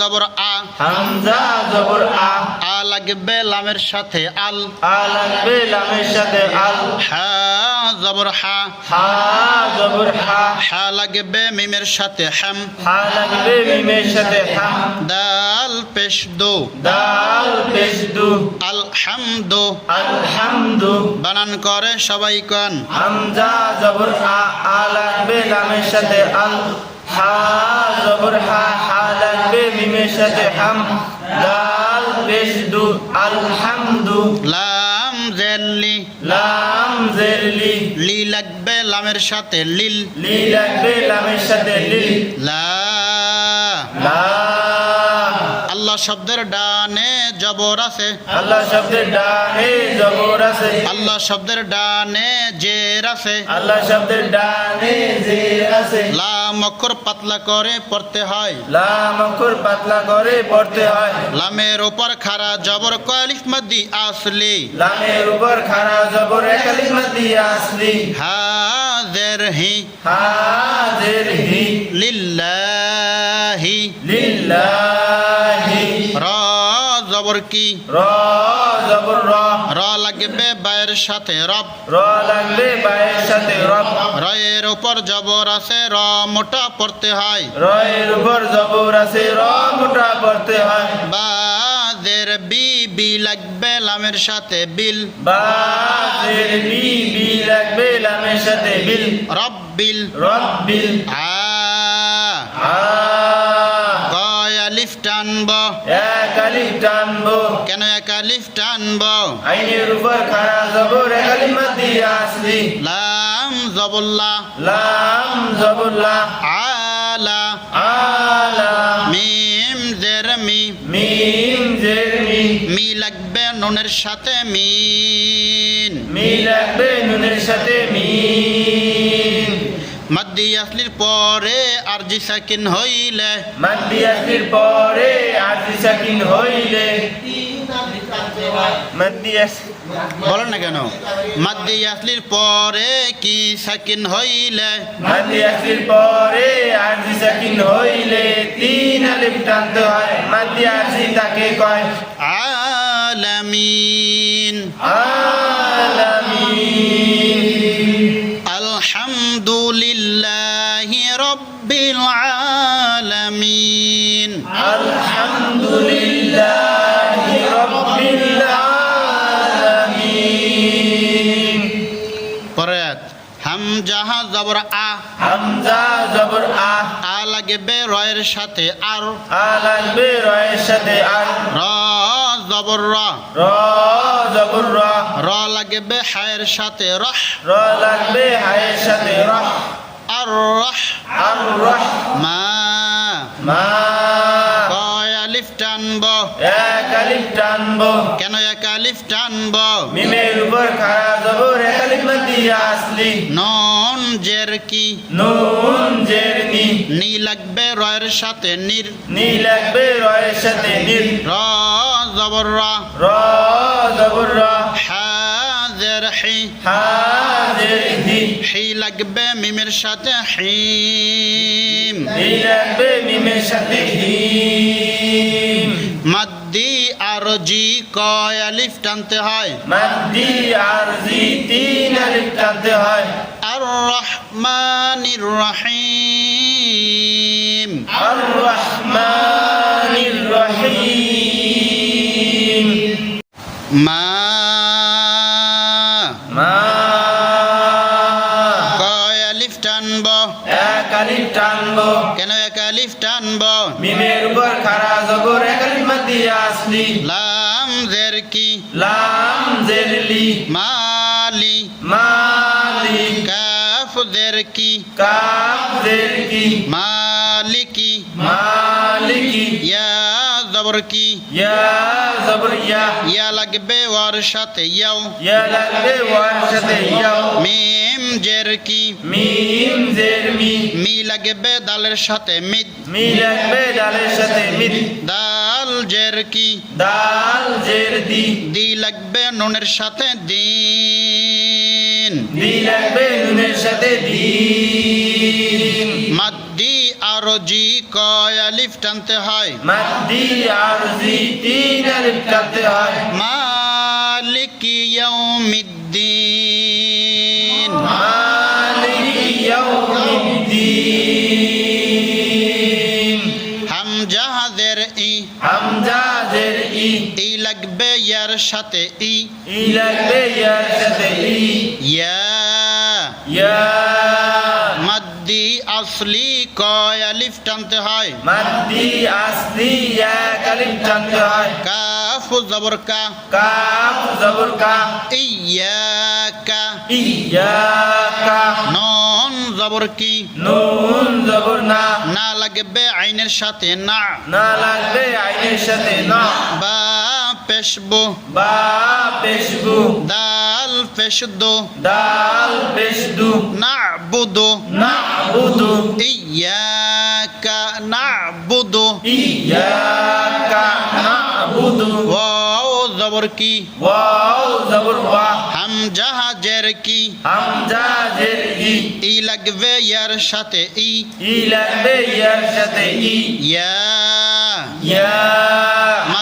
জবর আ। হামজা জবর আ। আ লাগবে লামের সাথে আল। আ লাগবে লামের সাথে আল। হা জবর হা। হা জবর হা। হা লাগবে মিমের সাথে হাম। হা লাগবে মিমের সাথে হাম। দাল পেশ দো। দাল পেশ দু। আলহামদু। আলহামদু। বানান করে সবাই কন। হামজা জবর আ। আ লাগবে লামের সাথে আল। হা জবর হা হা মিমের সাথে হাম দাল পেশ দু আলহামদু। লাম জেল্লি লাম জেল্লি লি লাগবে লামের সাথে লিল। লি লাগবে লামের সাথে লিল। লা। লা। আল্লাহ শব্দের ডানে জবর আছে। আল্লাহ শব্দের ডানে জবর আছে। আল্লাহ শব্দের ডানে জের আছে। আল্লাহ শব্দের ডানে জের আছে। লাম অক্ষর পাতলা করে পড়তে হয়। লাম অক্ষর পাতলা করে পড়তে হয়। লামের উপর খাড়া জবর কয়ালিফ মাদ্দি আসলি। লামের উপর খাড়া জবর কালিমা মাদি আসলি। হাজের হি। হাজির হি। লিল্লাহি। লিল্লাহি। জবর কি? র লাগবে বায়ের সাথে রব। র বায়ের সাথে রব। রয়ের উপর জবর আছে র মোটা পড়তে হয়। রয়ের উপর জবর আছে র মোটা পড়তে হয়। বাজের বি বি লাগবে লামের সাথে বিল। বাজের বি বি লাগবে লামের সাথে বিল। রব্বিল রব্বিল আ। আ। আলিফ টানবো। কেন এক আলিফ টানব? আইনের উপর খাড়া জবর দিয়ে আসলি। লাম জবল্লা লাম জবরলা আলা। আলা। মিম জের মি। মিম জের মি। লাগবে নুনের সাথে মিন। মি লাগবে নুনের সাথে মিম মাদ্দি আসলির পরে আরজি সাকিন হইলে। মাদ্দি আসলির পরে সাকিন হইলে। বলেন না কেন? মাদ্দি আসলির পরে কি সাকিন হইলে? মাদ্দি আসলির পরে আরজি সাকিন হইলে? তিন আলিফ টানতে হয়। মাদ্দি তাকে কয় আলামিন। আলামিন রব্বিল আলামিন। আলহামদুলিল্লাহি রাব্বিল আলামিন পরে এক, হামজাহা জবর আ। হামজা জবর আ। আ লাগবে রয়ের সাথে আর। আ লাগবে রয়ের সাথে আর। র জবর র। র জবর র। র লাগবে হায়ের সাথে রহ। র লাগবে হায়ের সাথে রহ। আর রহ। টানবো। কেন এক আলিফ টানব? মিমের উপর খাড়া জবর এক আলিফ দিয়ে আসলি। নন জের কি? নুন জের নি নি লাগবে রয়ের সাথে নির। নি লাগবে রয়ের সাথে নির। র জবর র র জবর র হাজের হি হাজির হি। হি লাগবে মিমের সাথে হিম। নি লাগবে মিমের সাথে হিম। আর জি কয় আলিফ টানতে হয়। মাদ্দি আর জি তিন আলিফ টানতে হয়। আর রহমানির রহিম। আর রহমানির রহিম। মা মা কয় আলিফ টানব। এক আলিফ টানবো। কেন এক আলিফ টানব? মিমের উপর জবর আলিফ মাদ্দি আসলি। লাম জের কি? লাম জেরলি মালি। মালি। কাফ জের কি? কাফ জের কি? মালিকি। মালিকি। ইয়া জবর কি? ইয়া জবর ইয়া। ইয়া লাগবে ওয়ার সাথে ইয়াও। ইয়া লাগবে ওয়ার সাথে ইয়াও। মিম জের কি? মিম জের মি। মি লাগবে দালের সাথে মিদ মি লাগবে ডালের সাথে মিদ দাল জের কি? দাল জের দি। দি লাগবে নুনের সাথে দিন। দি লাগবে নুনের সাথে দিন। মাদ্দি আর জি কয় আলিফ টানতে হয়। মাদ্দি আরজি তিন আলিফ টানতে হয়। মালিক ইয়াউমিদ্দিন। ইয়ার সাথে ই। ই লাগবে ইয়ার সাথে ই। ইয়া। ইয়া। মাদ্দি আসলি কয় আলিফ টানতে হয়। মাদ্দি আসলি ইয়া আলিফ টানতে হয়। কাফ জবর কা। কাফ জবর কা। ইয়াকা ইয়াকা নন জবর কি। নুন জবর না। না লাগবে আইনের সাথে না। না লাগবে আইনের সাথে না। বা পেশবু। বা পেশবু। দাল পেশদু। দাল পেশদু। না বুদু না বুদু ইয়াকা না বুদু ইয়াকা না বুদু ওয়াও জবর কি? ওয়াও জবর ওয়া হামজা হাজের কি? হামজা জের ই ই লাগবে ইয়ার সাথে ই। ই লাগবে ইয়ার সাথে ই। ইয়া। ইয়া।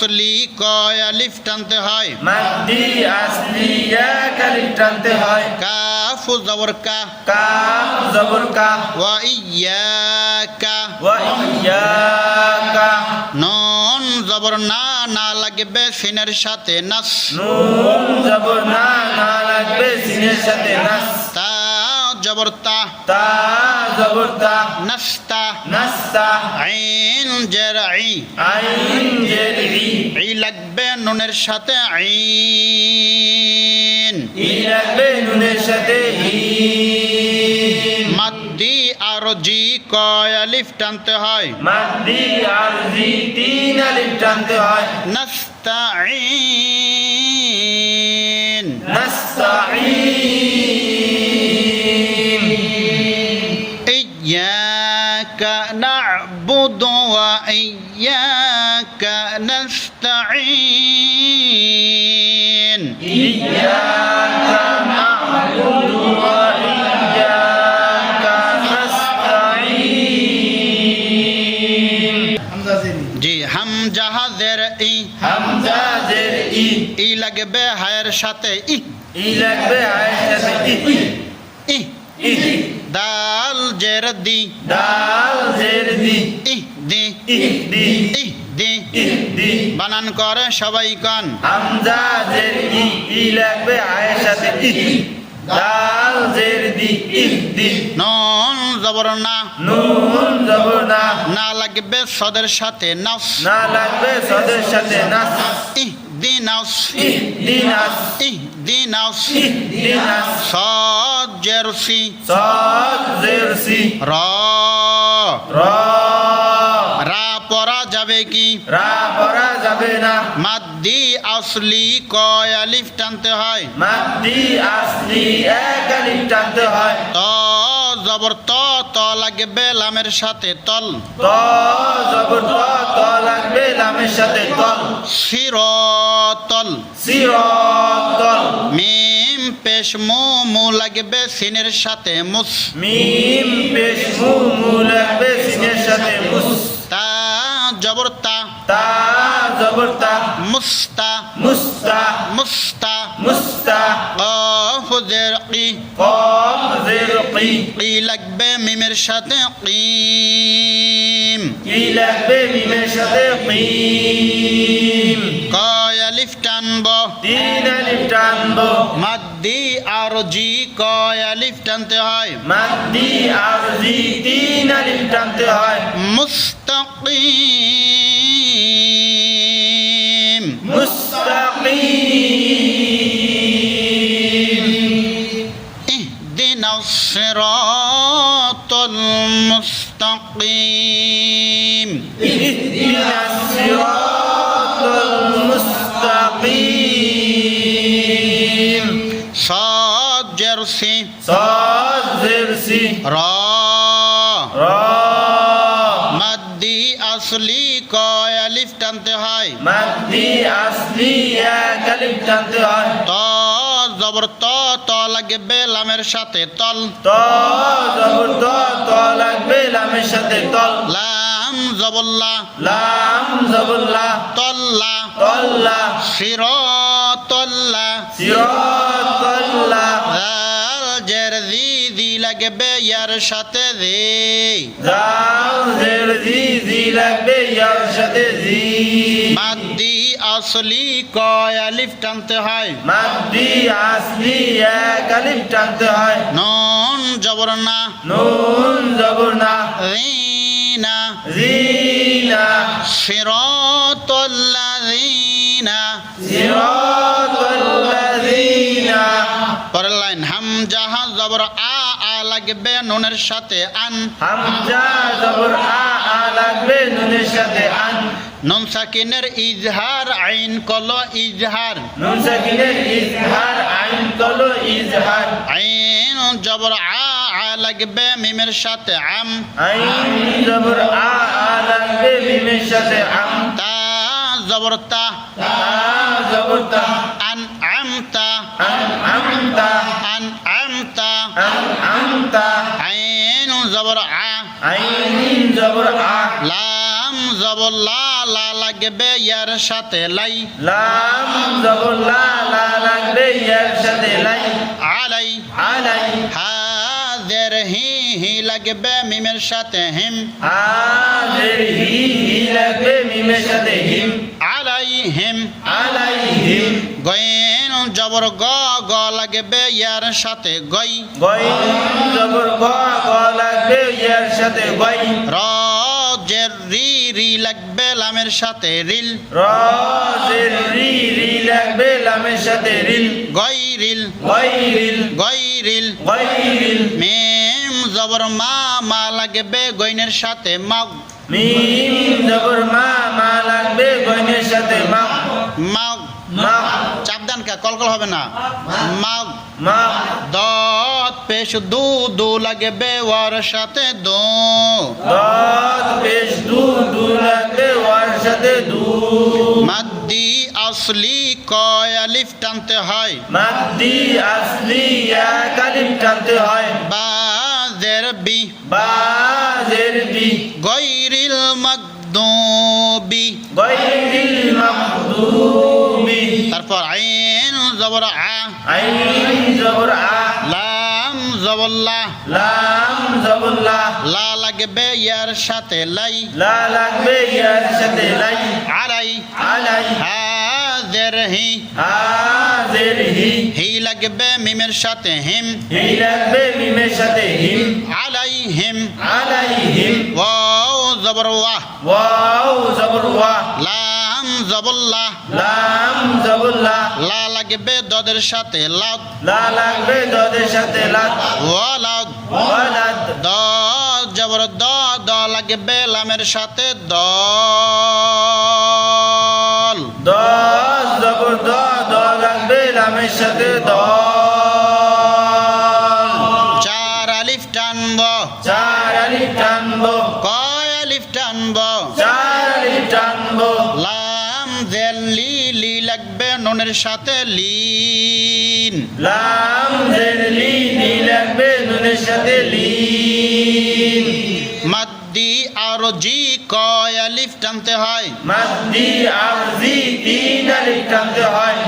আসলি কয় আলিফ টানতে হয়। মাদ্দি আসলি ইয়া কালিফ টানতে হয়। কাফ জবর কা। কাফ জবর কা। ওয়া ইয়াকা। ওয়া ইয়াকা। নন জবর না না লাগবে সিনের সাথে নাস। নুন জবর না না লাগবে সিনের সাথে নাস। তা জবর তা। তা জবর নাস্তা নাস্তা আইন জের আইন জের ই লাগবে নুনের সাথে আইন। ই লাগবে নুনের সাথে ই মাদ্দি আর জি কয় আলিফ টানতে হয়। মাদ্দি আর জি তিন আলিফ টানতে হয়। নাস্তাইন نعبد وإياك نستعين إياك نعبد وإياك نستعين জি হামজা হাজের ই হামজা জের ই ই লাগবে হায়ের সাথে ই ই লাগবে আয়ের সাথে ই ই ই দাল জের দি দি ই দি ই দি ই দি বানান করে সবাই কন। হামজা জের ই ই লাগবে আয়ের সাথে ই দাল জের দি নন জবর না। নুন জবর না। না লাগবে সদের সাথে নাস। না লাগবে সদের সাথে নাস। ই দি নাস। ই দি নাস। ই দি নাস। ই দি নাস জেরসি সদ জের সি। র। র। রা পরা যাবে কি? রা পড়া যাবে না। মাদ্দি আসলি কয় আলিফ টানতে হয়? মাদ্দি আসলি এক আলিফ টানতে হয়। ত জবর ত ত লাগবে লামের সাথে তল। ত জবর ত ত লাগবে লামের সাথে তল। শির তল। সিরতল মিম পেশ মু মু লাগবে সিনের সাথে মুস। মিম পেশ মু মু লাগবে সিনের সাথে মুস। তা জবর তা তা জবর তা মুস্তা। মুস্তা। মুস্তা। মুস্তা। কফ জের কি কফ জের কি কি লাগবে মিমের সাথে কিম কি লাগবে মিমের সাথে কিম জি ক আলিফ টানতে হয় মাদি আর তিন আলিফ টানতে হয় মুস্তাকিম মুস্তাকিম ইহদিনা সিরাতাল মুস্তাকিম ইহদিনা সিরাত আসলি এক আলিফ টানতে হয়। ত জবর ত ত লাগবে লামের সাথে তল। ত জবর ত ত লাগবে লামের সাথে তল। লাম জবল্লা। লাম জবর লা তল্লা। তল্লা। সিরতল্লা সিরাতাল্লা জাল জের জি জি লাগবে ইয়ার সাথে জি। জাল জের জি জি লাগবে ইয়ার সাথে জি। মাদ্দি আসলি কয় আলিফ টানতে হয়। মাদ্দি আসলি এক আলিফ টানতে হয়। নন জবর না। নুন জবর না। রিনা। জিনা সিরতল্লাযিনা। সিরাতাল্লাযিনা। পরের লাইন হামজাহা জবর আ আ লাগবে নুনের সাথে আন। হামজা জবর আ আ লাগবে নুনের সাথে আন। নুন সাকিনের ইজহার আইন কল ইজহার। নুন সাকিনের ইজহার আইন তলো ইজহার। আইন জবর আ আ লাগবে মিমের সাথে আম। আইন জবর আ আ লাগবে মিমের সাথে আম। তা জবর তা। তা জবর তা। আন আমতা আন আমতা আন আমতা আন আমতা জবর আ। আইন জবর আ। লাম জবর লা লা লাগবে ইয়ার সাথে লাই। লাম জবর লা লা লাগবে ইয়ার সাথে লাই। আলাই। আলাই। হাজের হি হি লাগবে মিমের সাথে হিম। হাজের হি হি লাগবে মিমের সাথে হিম। আলাই হিম। আলাই হিম। গয়েন জবর গ গ লাগবে ইয়ার সাথে গই। গই জবর গ গ লাগবে ইয়ার সাথে গই। র জের রি রি লাগবে লামের সাথে রিল। রজের রি রি লাগবে লামের সাথে রিল। গই রিল। গই রিল। গই রিল। গই রিল। মেম জবর মা মা লাগবে গইনের সাথে মাগ মিম জবর মা মা লাগবে গইনের সাথে মা মাগ মা চাপদান কা কলকল হবে না। মা দত পেশ দু দু লাগবে ওয়ার সাথে দো। দত পেশ দু দু লাগবে ওয়ার সাথে দু। মাদ্দি আসলি কয় আলিফ টানতে হয়। মাদ্দি আসলি এক আলিফ টানতে হয়। বা জের বি। বাজের বি। গৈরিল গৈরিল তারপর আইন জবর আ। আইন জবর আ। লাম জবল্লা লাম জবর লা লা লাগবে ইয়ার সাথে লাই। লা লাগবে ইয়ার সাথে লাই। আলাই। আলাই। হাজের হি। হাজের হি। হি লাগবে মিমের সাথে হিম। হি লাগবে মিমের সাথে হিম। আলাই হিম। আলাই হিম। ওয়াও জবর ওয়াহ। ওয়াও জবর ওয়া লাম জবল্লা লাম জবল্লাহ। লা লাগবে দদের সাথে লাদ। লা লাগবে দদের সাথে লাদ। ওয়ালাদ। ওয়ালাদ। দ জবর দ দ লাগবে লামের সাথে দল দ জবর দ দ লাগবে লামের সাথে দল লি লি লাগবে নুনের সাথে লিন। লাম জের লি নি লাগবে নুনের সাথে লিন। মাদ্দি আর জি কয় আলিফ টানতে হয়। মাদ্দি আর জি তিন আলিফ টানতে হয়।